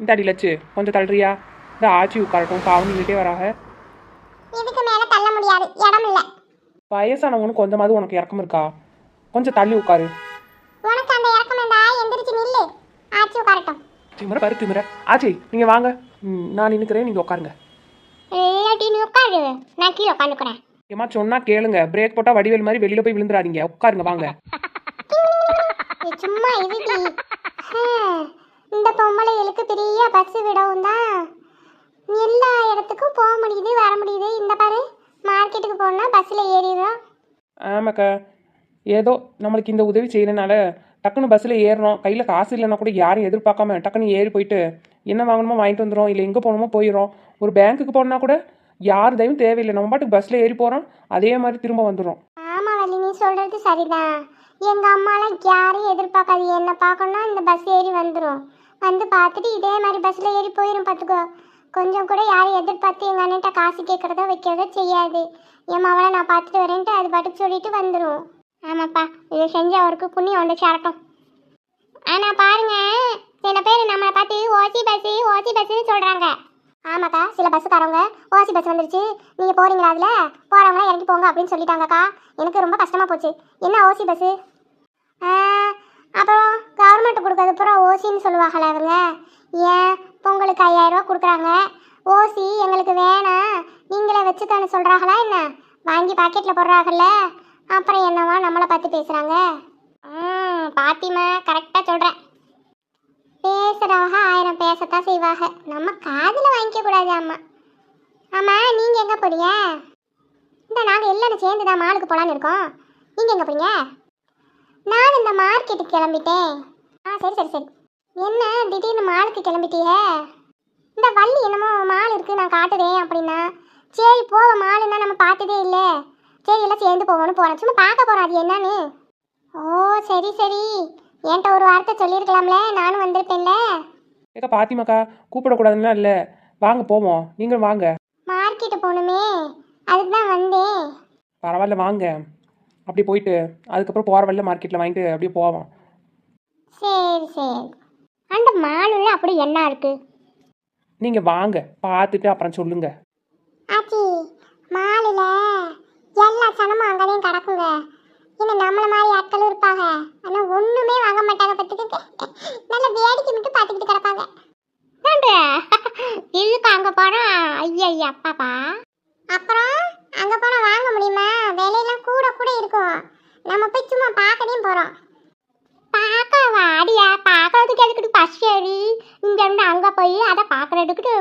இந்த அடி லட்சு கொஞ்சம் தள்ளுறியா? இந்த ஆச்சி உட்காரட்டும் பாவம் நின்றுட்டே வராக இதுக்கு மேல தள்ள முடியாது இடம் இல்ல. வயசானவங்கன்னு கொஞ்சமாவது உனக்கு இறக்கம் இருக்கா? கொஞ்சம் தள்ளி உட்காரு. உனக்கு அந்த இறக்கம் இருந்தா எந்திரிச்சு நில்லு. ஆச்சி உட்காரட்டும். திமிர பாரு திமிர. ஆச்சி நீங்கள் வாங்க. ம், நான் நின்றுக்கிறேன் நீங்கள் உட்காருங்க. இல்லாட்டி நீ உட்காரு. நான் கீழே உட்காந்துக்கிறேன். ஏமா சொன்னா கேளுங்க. பிரேக் போட்டால் வடிவேல் மாதிரி வெளியில் போய் விழுந்துடாதீங்க உட்காருங்க வாங்க. சும்மா ஹம், இந்த பொம்பளைகளுக்கு பெரிய பஸ் விடவும் தான் எல்லா இடத்துக்கும் போக முடியுது வர முடியுது. இந்த பாரு மார்க்கெட்டுக்கு போனா பஸ்ஸில் ஏறிடுறோம். ஆமாக்கா. ஏதோ நம்மளுக்கு இந்த உதவி செய்யறனால டக்குன்னு பஸ்ஸில் ஏறுறோம். கையில் காசு இல்லைன்னா கூட யாரும் எதிர்பார்க்காம டக்குன்னு ஏறி போயிட்டு என்ன வாங்கணுமோ வாங்கிட்டு வந்துடும் இல்லை எங்கே போகணுமோ போயிடும் ஒரு பேங்க்குக்கு போனா கூட யார் தயவும் தேவையில்லை. நம்ம பாட்டுக்கு பஸ்ஸில் ஏறி போகிறோம் அதே மாதிரி திரும்ப வந்துடும் ஆமா வள்ளி நீ சொல்றது சரிதான். எங்க அம்மாலாம் யாரையும் எதிர்பார்க்காது. என்ன பார்க்கணும்னா இந்த பஸ் ஏறி வந்துடும் வந்து பார்த்துட்டு இதே மாதிரி பஸ்ஸில் ஏறி போயிடும் பார்த்துக்கோ. கொஞ்சம் கூட யாரையும் எதிர்பார்த்து எங்கள் அண்ணன்ட்ட காசு கேட்குறதோ வைக்கிறதோ செய்யாது. என் மவளை நான் பார்த்துட்டு வரேன்ட்டு அது பாட்டுக்கு சொல்லிட்டு வந்துடும் ஆமாப்பா இதை செஞ்ச அவருக்கு புண்ணியம் வந்து சேரட்டும். ஆனால் பாருங்க. சில பேர் நம்மளை பார்த்து ஓசி பஸ்ஸு ஓசி பஸ்ஸுன்னு சொல்கிறாங்க ஆமாக்கா சில பஸ்ஸுக்காரவங்க ஓசி பஸ் வந்துருச்சு. நீங்கள் போகிறீங்களா அதில்? போகிறவங்களாம் இறங்கி போங்க அப்படின்னு சொல்லிட்டாங்கக்கா. எனக்கு ரொம்ப கஷ்டமாக போச்சு. என்ன ஓசி பஸ்ஸு அப்புறம் ஓசின்னு சொல்லுவாங்கள அவங்க ஏன்? பொங்கலுக்கு ஐயாயிரம் ரூபா கொடுக்குறாங்க. ஓசி எங்களுக்கு வேணாம். நீங்களே வச்சுக்கன்னு சொல்கிறாங்களா என்ன? வாங்கி பாக்கெட்டில் போடுறாங்கல்ல. அப்புறம் என்னவா நம்மளை பார்த்து பேசுகிறாங்க ம் பாத்திமா கரெக்டாக சொல்கிறேன் பேசுகிறவங்க ஆயிரம் பேசத்தான் செய்வாங்க. நம்ம காதில் வாங்கிக்க கூடாது அம்மா. ஆமாம் நீங்கள் எங்கே போறீங்க? இந்த நாங்கள் எல்லாரும் சேர்ந்து தான் மாலுக்கு போகலான்னு இருக்கோம். நீங்கள் எங்கே போறீங்க? நான் இந்த மார்க்கெட்டுக்கு கிளம்பிட்டேன். ஆ சரி சரி சரி. என்ன திடீர்னு மாலுக்கு கிளம்பிட்டீங்க இந்த வள்ளி என்னமோ மால் இருக்கு நான் காட்டுறேன் அப்படின்னா. சரி போவோம் மாலுன்னா நம்ம பார்த்ததே இல்லை. சரி எல்லாம் சேர்ந்து போவோம்னு போகிறேன் சும்மா பார்க்க போகிறோம் அது என்னன்னு. ஓ சரி சரி. என்கிட்ட ஒரு வார்த்தை சொல்லியிருக்கலாம்ல நானும் வந்திருப்பேன்ல. ஏக்கா பாத்திமாக்கா கூப்பிடக்கூடாதுன்னா இல்லை. வாங்க போவோம். நீங்களும் வாங்க. மார்க்கெட்டு போகணுமே. அதுக்கு தான் வந்தேன். பரவாயில்ல வாங்க. அப்படி போயிட்டு அதுக்கப்புறம் போகிற வழியில் மார்க்கெட்டில் வாங்கிட்டு அப்படியே போவோம். சரி சரி. அந்த மாலுள்ள அப்படி என்ன இருக்கு? நீங்கள் வாங்க பார்த்துட்டு அப்புறம் சொல்லுங்கள் ஆச்சி மாலுல எல்லா சனமும் அங்கேயும் கிடக்குங்க. இன்னும் நம்மள மாதிரி ஆட்களும் இருப்பாங்க. ஆனால் ஒன்றுமே வாங்க மாட்டாங்க பத்துக்கு நல்ல வேடிக்கை மட்டும் பார்த்துக்கிட்டு கிடப்பாங்க. இதுக்கு அங்கே போனால் ஐயா ஐயா அப்பாப்பா. அப்புறம் அங்கே போனால் வாங்க முடியுமா? விலையெல்லாம் கூட கூட இருக்கும். நம்ம போய் சும்மா பார்க்கதையும் போகிறோம் பார்க்கறதுக்கு ஏறி இங்கேருந்து அங்கே போய் அதை பார்க்குறதுக்கிட்டு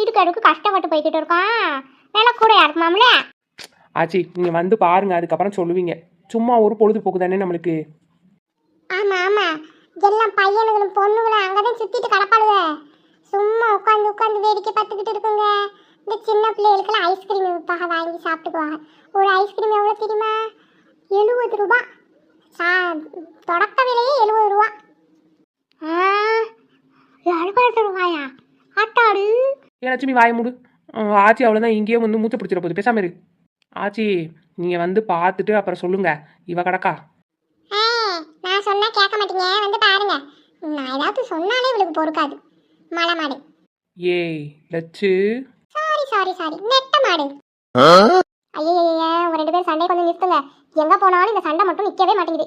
இதுக்கு கஷ்டப்பட்டு போய்கிட்டு இருக்கோம். விலை கூட இருக்குமாம்ல? ஆச்சி நீங்கள் வந்து பாருங்க அதுக்கப்புறம் சொல்லுவீங்க. சும்மா ஒரு பொழுதுபோக்கு தானே நம்மளுக்கு. ஆமாம் ஆமாம் எல்லாம் பையனுங்களும் பொண்ணுங்களும் அங்கே தான் சுற்றிட்டு கிடப்பாளுங்க சும்மா உட்காந்து உட்காந்து வேடிக்கை பார்த்துக்கிட்டு இருக்குங்க. இந்த சின்ன பிள்ளைகளுக்கெல்லாம் ஐஸ்கிரீம் விற்பாக வாங்கி சாப்பிட்டுக்குவாங்க. ஒரு ஐஸ்கிரீம் எவ்வளோ தெரியுமா? எழுபது ரூபா. தொடக்க விலையே எழுபது ரூபா. ரூபாயா ஆட்டாடு லட்சுமி வாய மூடு. ஆச்சி அவ்வளோதான் இங்கேயே வந்து மூச்சை பிடிச்சிட போகுது. பேசாம இரு. ஆச்சி நீங்கள் வந்து பார்த்துட்டு அப்புறம் சொல்லுங்க. இவ கடக்கா? நான் சொன்னா கேட்க மாட்டீங்க. வந்து பாருங்க. நான் ஏதாவது சொன்னாலே இவளுக்கு பொறுக்காது. மலை மாடு. ஏய் லட்சு சாரி சாரி சாரி நெட்ட மாடு. ஐயோ ஒரு ரெண்டு பேரும் சண்டை கொஞ்சம் நிறுத்துங்க. எங்க போனாலும் இந்த சண்டை மட்டும் நிக்கவே மாட்டேங்குது.